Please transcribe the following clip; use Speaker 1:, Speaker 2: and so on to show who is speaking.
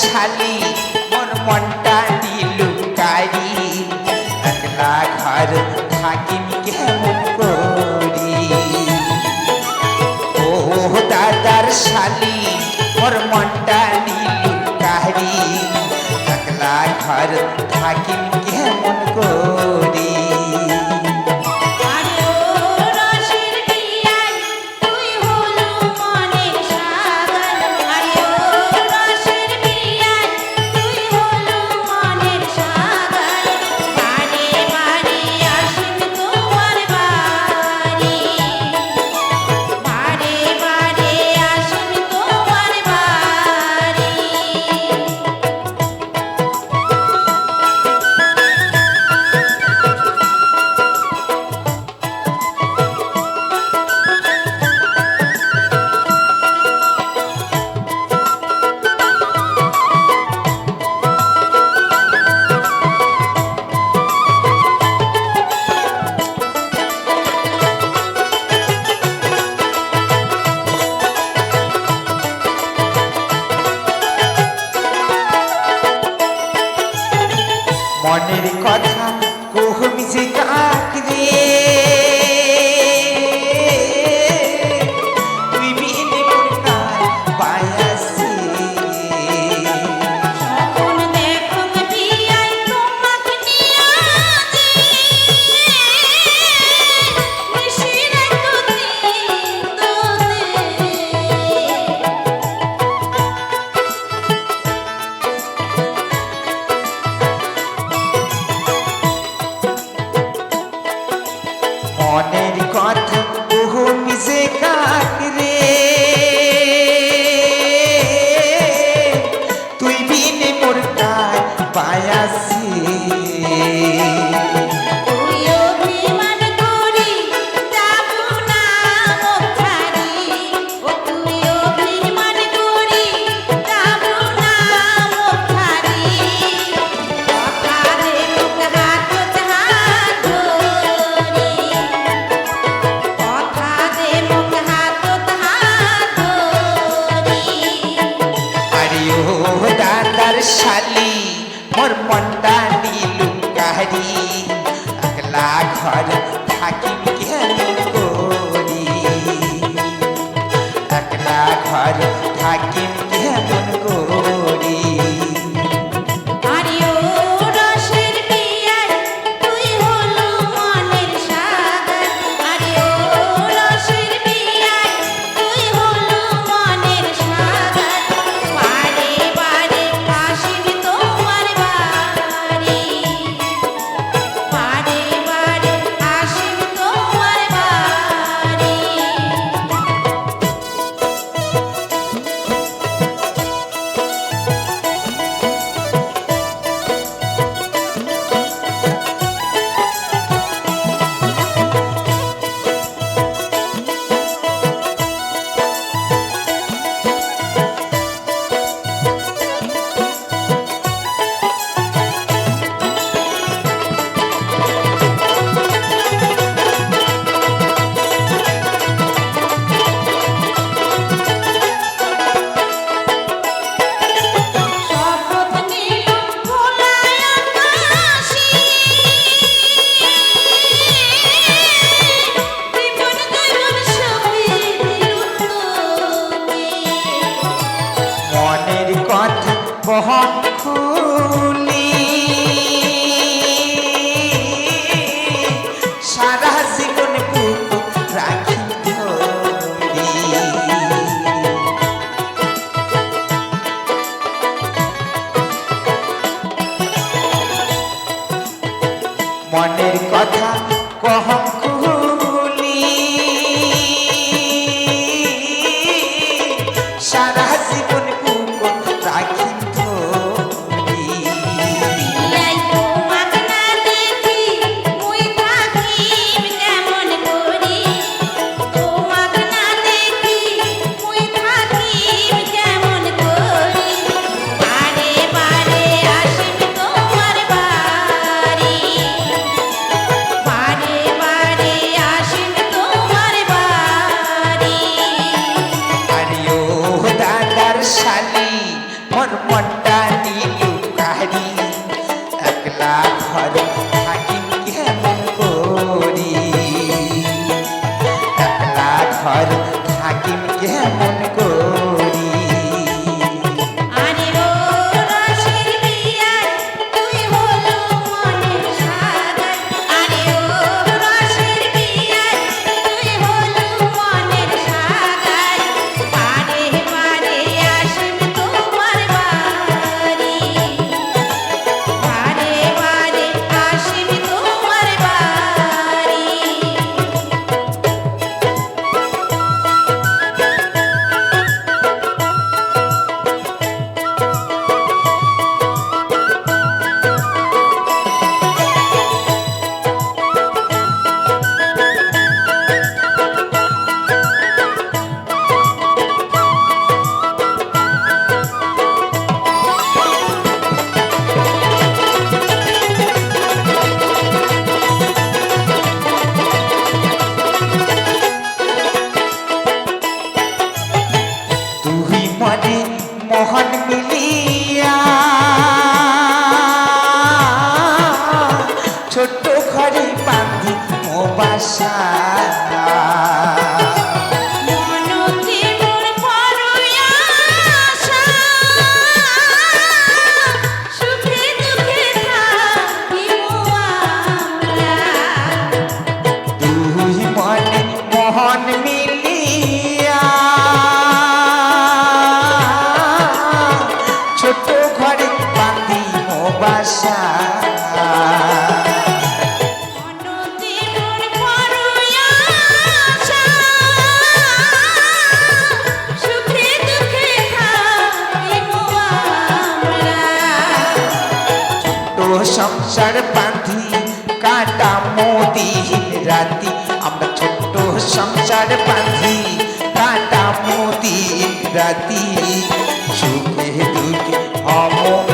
Speaker 1: শালি, মন মনটা দিল কারি। একলা ঘর থাকি কেমন করি? ও দাদার শালি মোর মনটা দিল কারি। একলা ঘর
Speaker 2: থাকি মনের
Speaker 1: কথা ঘর থাকি ঘর থাকি বহন
Speaker 2: 快点
Speaker 1: গো সংসার বাঁধি কাটা মোদিহীন রাতি আমরা ছোট্ট সংসার বাঁধি কাটা মোদিহীন রাতি সুখে দুঃখে অমর